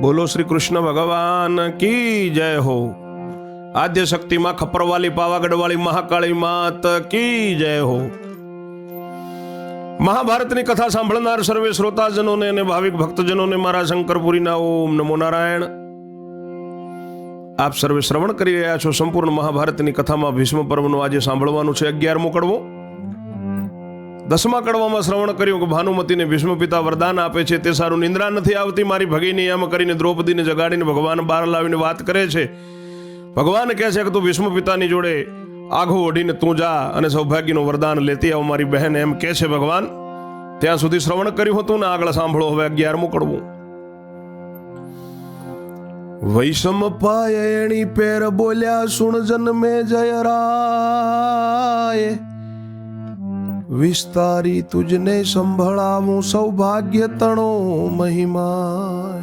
બોલો શ્રી કૃષ્ણ ભગવાન, કી જય હો? આદ્ય શક્તિમાં ખપરવાલી, પાવાગઢવાળી, મહાકાળી માત, કી જય હો? મહાભારતની કથા સાંભળનાર સર્વે શ્રોતાજનોને અને ભાવિક ભક્તજનોને મારા શંકરપુરીના ઓમ નમો નારાયણ. આપ સર્વે શ્રવણ કરી રહ્યા છો સંપૂર્ણ મહાભારતની કથામાં ભીષ્મ પર્વનું આજે સાંભળવાનું છે. અગિયારમો કડવો દસમા કડવામાં શ્રવણ કર્યું કે ભાનુમતીને ભીષ્મ પિતા વરદાન આપે છે, તે સારું નિંદ્રા નથી આવતી. મારી ભગીની એમ કરીને દ્રૌપદીને જગાડીને ભગવાન બહાર લાવીને વાત કરે છે. ભગવાન કહે છે કે તું ભીષ્મ પિતાની જોડે આઘો ઓઢીને તું જા અને સૌભાગ્યનું વરદાન લેતી આવ. મારી બહેન એમ કહે છે, ભગવાન, ત્યાં સુધી શ્રવણ કર્યું હતું ને આગળ સાંભળો, હવે અગિયારમું કડવું. વૈષમ પાયણી પેર બોલ્યા, સુણ જન્મે જય રાય. વિસ્તારી તુજને સંભળાવું સૌભાગ્ય તણો મહિમા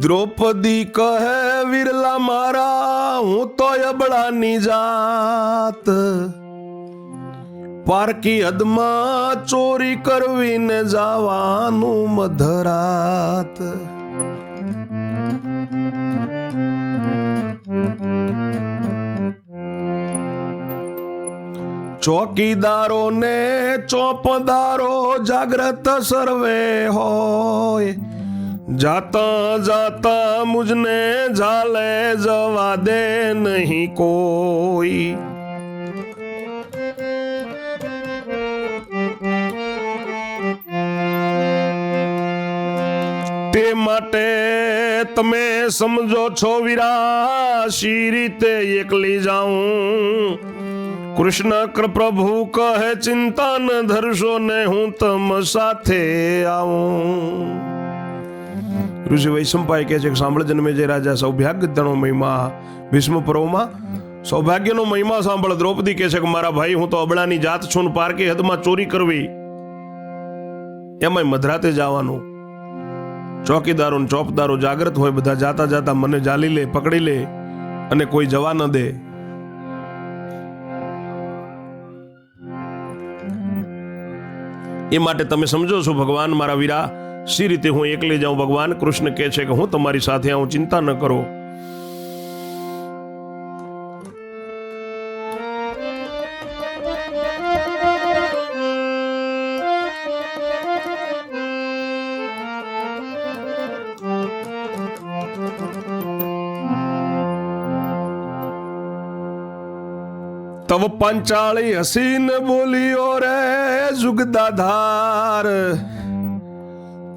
દ્રૌપદી કહે, વિરલા મારા, હું તો અબળાની જાત. પારકી હદમાં ચોરી કરવીને જવાનું મધરાત. ચોકીદારો ને ચોપદારો જાગ્રત સર્વે હોય. જાતા જાતા મુજને ઝાલે જવા દે નહીં કોઈ. તે માટે તમે સમજો છો વિરાશી રીતે એકલી જાઉં. કૃષ્ણ પ્રભુ કહે, ચિંતા ન ધરશો ને હું તમ સાથે આવું. ઋષિ વૈશંપાએ કહે છે કે સાંભળ જન્મે જે રાજા સૌભાગ્ય તણો મહિમા ભીષ્મ પર્વમાં સૌભાગ્યનો મહિમા સાંભળ. દ્રૌપદી કહે છે કે મારા ભાઈ, હું તો અબળાની જાત છું પારકી હદમાં ચોરી કરવી. એમાંય મધરાતે જવાનું. ચોકીદારો ચોપદારો જાગ્રત હોય, બધા જાતા જાતા મને જાલી લે, પકડી લે અને કોઈ જવા ન દે. એ માટે તમે સમજો છો, ભગવાન, મારા વીરા. સી રીતે હું એકલી જાઉં, ભગવાન, કૃષ્ણ કહે છે કે હું તમારી સાથે આવું, ચિંતા ન કરો. તવ પાંચાળી હસીને બોલ્યો રે જુગદાધાર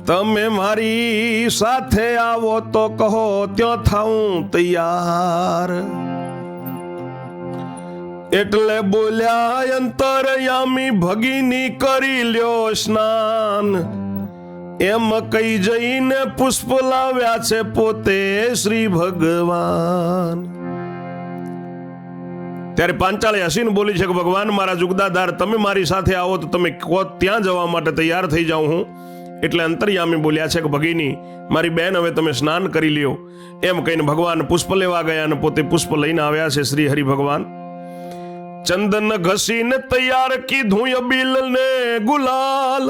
તમે મારી સાથે આવો તો કહો, ત્યાં થાઉં તૈયાર. એટલે બોલ્યા, અંતરયામી ભગીની કરી લ્યો સ્નાન. એમ કઈ જઈને પુષ્પ લાવ્યા છે પોતે શ્રી ભગવાન. ત્યારે પાંચાળે હસીને બોલી છે કે, ભગવાન, મારા જુગદાદાર, તમે મારી સાથે આવો તો તમે કહો ત્યાં જવા માટે તૈયાર થઈ જાઉં હું. એટલે અંતર્યામી બોલ્યા છે કે, ભગીની, મારી બેન, હવે તમે સ્નાન કરી લ્યો. એમ કહીને ભગવાન પુષ્પ લેવા ગયા અને પોતે પુષ્પ લઈને આવ્યા છે શ્રી હરિ ભગવાન. ચંદન ઘસીને તૈયાર કીધું અબીલ ને ગુલાલ,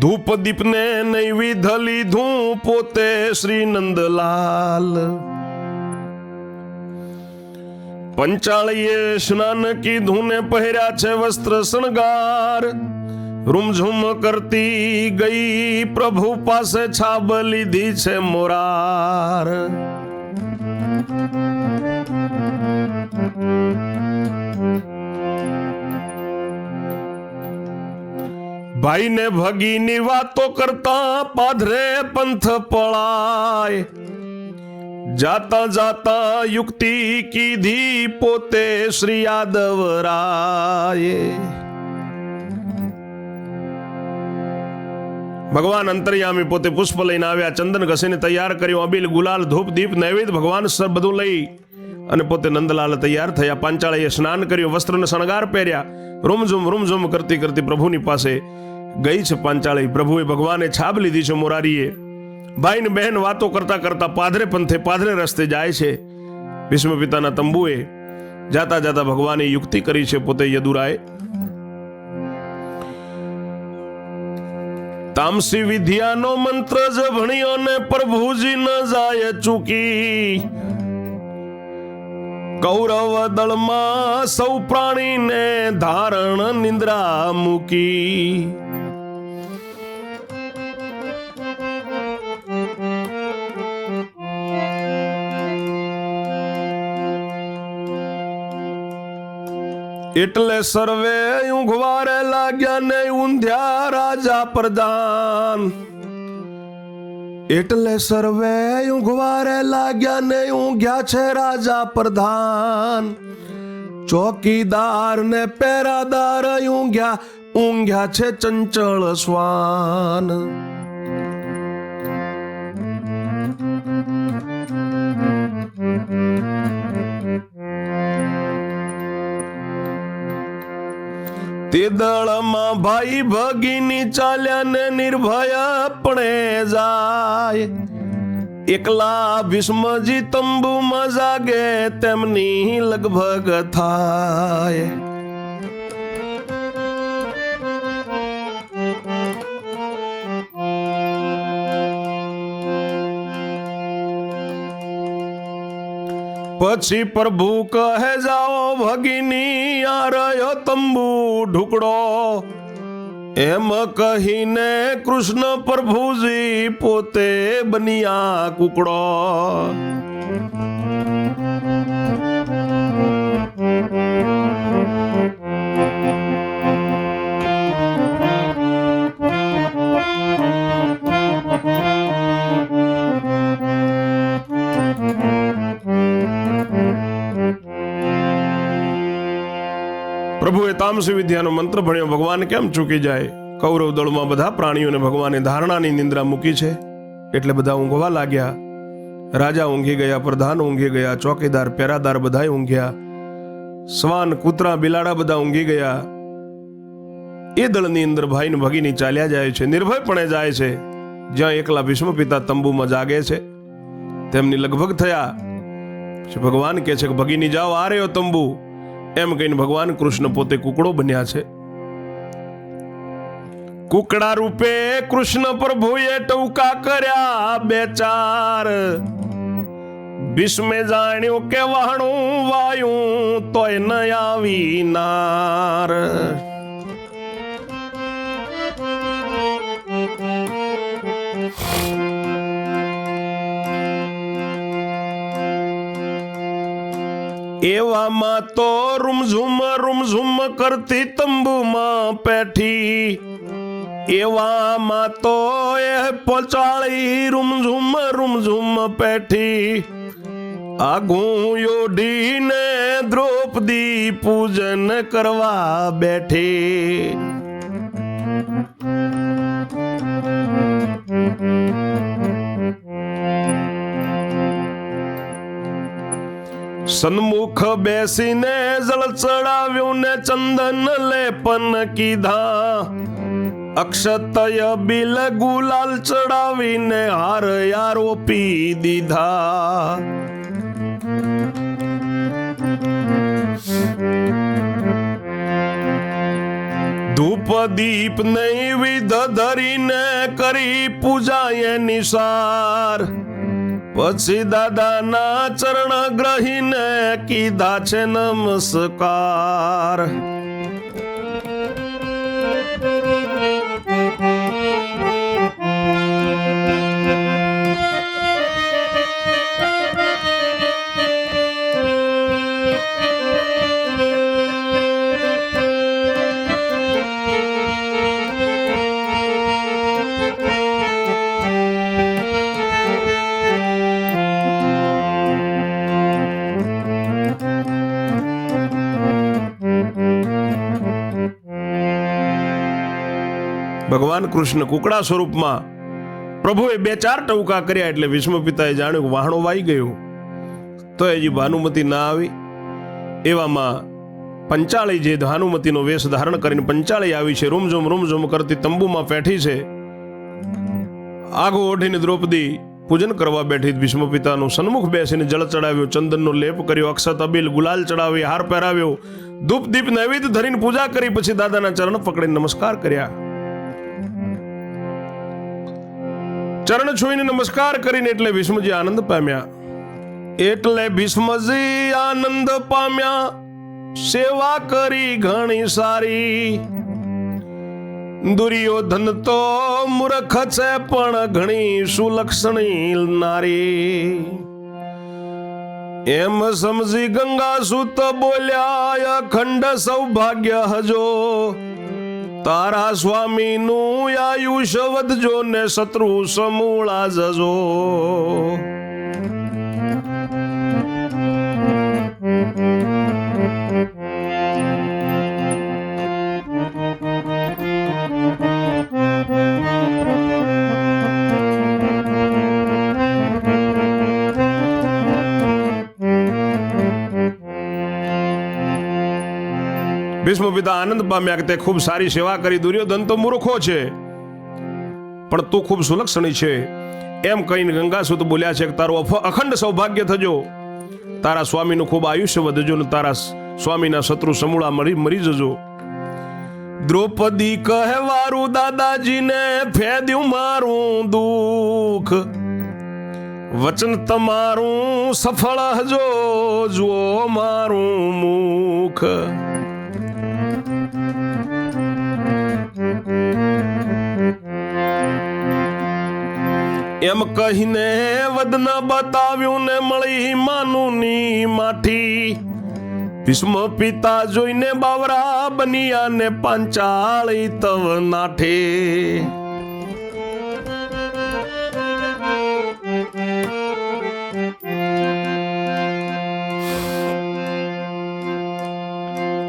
ધૂપ દીપને નૈવિધ લીધું પોતે શ્રી નંદલાલ પંચાળીએ સ્નાન કીધું ને પહેર્યા છે વસ્ત્ર શણગાર. રૂમઝુમ કરતી ગઈ પ્રભુ પાસે છાબ લીધી છે મોરાર. ભાઈને ભગીની વાતો કરતા પાધરે પંથ પળાય. જાતા જાતા યુક્તિ કીધી પોતે શ્રી યાદવરાયે. ભગવાન અંતર્યામી પોતે પુષ્પ લઈને આવ્યા, ચંદન ઘસીને તૈયાર કર્યું, અબીલ, ગુલાલ, ધૂપ, દીપ, નૈવેદ્ય, ભગવાન સર બધું લઈ અને પોતે નંદલાલ તૈયાર થયા. પાંચાળીએ સ્નાન કર્યું, વસ્ત્રને શણગાર પહેર્યા. રૂમઝુમ રૂમઝુમ કરતી કરતી પ્રભુની પાસે ગઈ છે પાંચાળી. પ્રભુએ ભગવાને છાબ લીધી છે મોરારીએ. ભાઈ ને બહેન વાતો કરતા કરતા પાદરે પંથે પાદરે રસ્તે જાય છે. ભીષ્મ પિતાના તંબુએ જાતા જાતા ભગવાને યુક્તિ કરી છે પોતે યદુરાએ તામસી વિદ્યાનો મંત્ર જ ભણ્યો ને પ્રભુજી ન જાય ચૂકી. કૌરવ દળમાં સૌ પ્રાણીને ધારણ નિંદ્રા મૂકી. એટલે સર્વે ઊંઘવારે લાગ્યા ને ઊંધ્યા રાજા પ્રધાન. એટલે સર્વે ઊંઘવારે લાગ્યા ને ઊંઘ્યા છે રાજા પ્રધાન. ચોકીદાર ને પેરાદાર ઊંઘ્યા ઊંઘ્યા છે ચંચળ શ્વાન. તે દળમાં ભાઈ ભગીની ચાલ્યા ને નિર્ભયપણે જાય. એકલા ભીષ્મજી તંબુમાં જાગે, તેમની લગભગ થાય. પછી પ્રભુ કહે, જાઓ ભગીની, આ રહ્યો તંબુ ઢુકડો. એમ કહીને કૃષ્ણ પ્રભુજી પોતે બન્યા કુકડો. પ્રભુએ તામસી વિદ્યાનો મંત્ર ભણ્યો, ભગવાન કેમ ચૂકી જાય? કૌરવ દળમાં બધા પ્રાણીઓને ભગવાને ધારણાની નિંદ્રા મૂકી છે. એટલે બધા ઊંઘવા લાગ્યા. રાજા ઊંઘી ગયા, પ્રધાન ઊંઘી ગયા, ચોકીદાર, પેરાદાર બધા ઊંઘ્યા. શ્વાન, કૂતરા, બિલાડા બધા ઊંઘી ગયા. એ દળની અંદર ભાઈને ભગીની ચાલ્યા જાય છે, નિર્ભયપણે જાય છે. જ્યાં એકલા ભીષ્મ પિતા તંબુમાં જાગે છે. તેમની લગભગ થયા. ભગવાન કહે છે કે, ભગીની જાઓ, આ રહ્યો તંબુ. એમ કહીને ભગવાન કૃષ્ણ પોતે કુકડો બન્યા છે. કુકડા રૂપે કૃષ્ણ પ્રભુએ ટૂંકા કર્યા બે ચાર. ભીષ્મે જાણ્યું કે વાણું વાયું તોય ન આવી નાર. એવામાં તો રૂમઝુમ રૂમઝુમ કરતી તંબુમાં પેઠી એવામાં તો એ પોચાળી રૂમઝુમ રૂમઝુમ પેઠી આગું યોઢીને દ્રૌપદી પૂજન કરવા બેઠી. સન્મુખ બેસીને જળ ચડાવ્યું ને ચંદન લેપન કીધા. અક્ષતય બિલ ગુલાલ ચડાવીને હાર આરોપી દીધા. ધૂપ દીપ વિધ ધરીને કરી પૂજા એ સાર પછી દાદાના ચરણ ગ્રહીને કીધા છે નમસ્કાર. ભગવાન કૃષ્ણ કુકડા સ્વરૂપમાં પ્રભુએ બે ચાર ટવકા કર્યા એટલે વિષ્ણુ પિતાએ જાણ્યું વાહણો વાઈ ગયું. તો હજી ભાનુમતી ના આવી. એવામાં પંચાળી જે ભાનુમતીનો વેશ ધારણ કરીને પંચાળી આવી છે, રૂમઝુમ રૂમઝુમ કરતી તંબુમાં પેઠી છે. આગો ઓઢીને દ્રૌપદી પૂજન કરવા બેઠી ભીષ્મ પિતાનું સન્મુખ બેસીને જળ ચડાવ્યો, ચંદનનો લેપ કર્યો, અક્ષત અબીલ ગુલાલ ચડાવી, હાર પહેરાવ્યો ધૂપ દીપ નૈવેદ્ય ધરીને પૂજા કરી, પછી દાદાના ચરણ પકડીને નમસ્કાર કર્યા. ચરણ છોઈને નમસ્કાર કરીને એટલે ભીષ્મજી આનંદ પામ્યા. એટલે ભીષ્મજી આનંદ પામ્યા. સેવા કરી ઘણી સારી. દુર્યોધન તો મૂર્ખ છે પણ ઘણી સુલક્ષણી નારી. એમ સમજી ગંગા સુત બોલ્યા, અખંડ સૌભાગ્ય હજો. તારા સ્વામીનું આયુષ્ય વધજો ને શત્રુ સમૂળા જજો. ભીષ્મ પિતા આનંદ પામ્યા કે તે ખૂબ સારી સેવા કરી. દુર્યોધન તો મૂર્ખો છે, પણ તું ખૂબ સુલક્ષણી છે. એમ કહીને ગંગાસુત બોલ્યા છે કે તારું અખંડ સૌભાગ્ય થજો. તારા સ્વામીનું ખૂબ આયુષ્ય વધજો ને તારા સ્વામીના શત્રુ સમૂળા મરી મરી જજો. દ્રૌપદી કહેવારું દાદાજીને ફેદ્યું મારું દુઃખ. વચન તમારું સફળ હજો, જુઓ મારું મુખ. એમ કહીને વદના બતાવ્યું ને મળી માનુની માઠી. ભીષ્મ પિતા જોઈને બાવરા બનિયા ને પાંચાળી તવ નાઠે.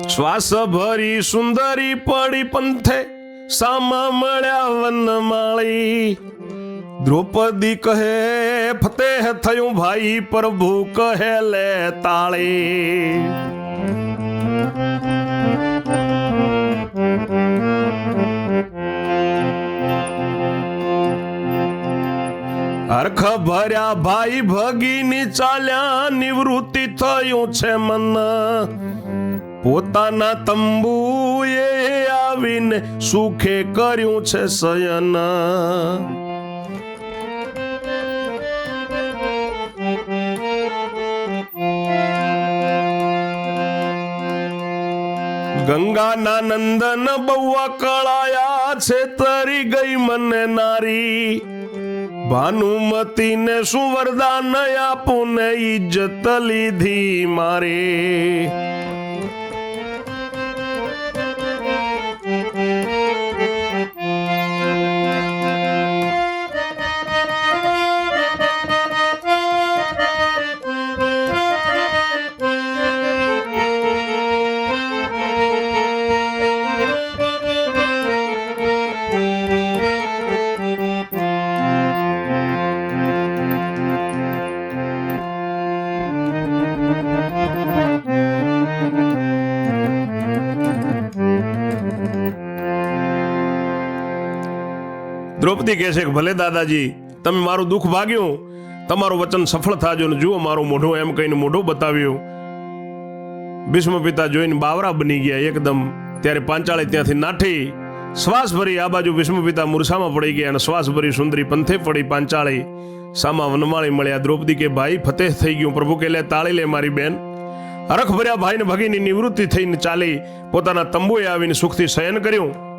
શ્વાસ ભરી સુંદરી પડી પંથે સામા મળ્યા વનમાળી. દ્રૌપદી કહે, ફતેહ થયું ભાઈ, પ્રભુ કહે, લે તાળે. હરખ ભર્યા ભાઈ ભગીની ચાલ્યા, નિવૃત્તિ થયું છે મન. પોતાના તંબુએ આવીને સુખે કર્યું છે શયન. ગંગાના નંદન બહુ કળાયા છે તરી ગઈ મને નારી. ભાનુમતીને શું વરદાન આપું ને ઇજ્જત લીધી મારી. દ્રૌપદી કહે છે કે, ભલે દાદાજી, તમે મારું દુઃખ ભાગ્યું, તમારું વચન સફળ થાજો ને જુઓ મારું મોઢું. એમ કહીને મોઢું બતાવ્યું. ભીષ્મ પિતા જોઈને બાવરા બની ગયા એકદમ. ત્યારે પાંચાળે ત્યાંથી નાઠી, શ્વાસ ભરી આ બાજુ ભીષ્મ પિતા મૂર્છામાં પડી ગયા અને શ્વાસ ભરી સુંદરી પંથે પડી પાંચાળી. સામા વનમાળી મળ્યા. દ્રૌપદી કે, ભાઈ, ફતેહ થઈ ગયું. પ્રભુ કે, લે, તાળી લે મારી બેન. હરખ ભર્યા ભાઈને ભગીની નિવૃત્તિ થઈને ચાલી પોતાના તંબુએ આવીને સુખથી શયન કર્યું.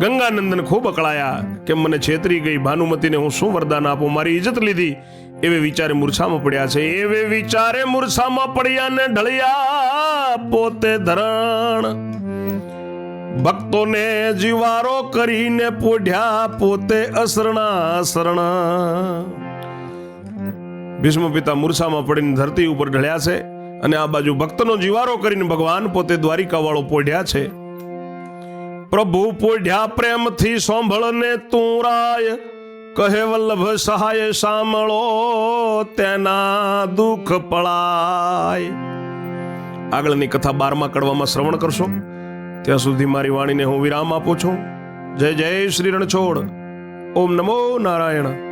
ગંગાનંદન ખૂબ અકળાયા કે મને છેતરી ગઈ. ભાનુમતીને હું શું વરદાન આપું? મારી ઇજ્જત લીધી. એવે વિચારે મૂર્છામાં પડ્યા છે. એવે વિચારે મૂર્છામાં પડ્યા ને ઢળ્યા પોતે ધરણ. ભક્તોને જીવારો કરીને પોઢ્યા પોતે અસરણા અસરણા ભીષ્મ પિતા મૂર્છામાં પડીને ધરતી ઉપર ઢળ્યા છે અને આ બાજુ ભક્તનો જીવારો કરીને ભગવાન પોતે દ્વારિકા વાળો પોઢ્યા છે. પ્રભુ પોઢ્યા પ્રેમથી સાંભળને તું રાય. કહે વલ્લભ, સહાય સાંભળો, તેના દુઃખ પળાય આગળની કથા બારમા કડવામાં શ્રવણ કરશો. ત્યાં સુધી મારી વાણીને હું વિરામ આપું છું. જય જય શ્રી રણછોડ. ઓમ નમો નારાયણ.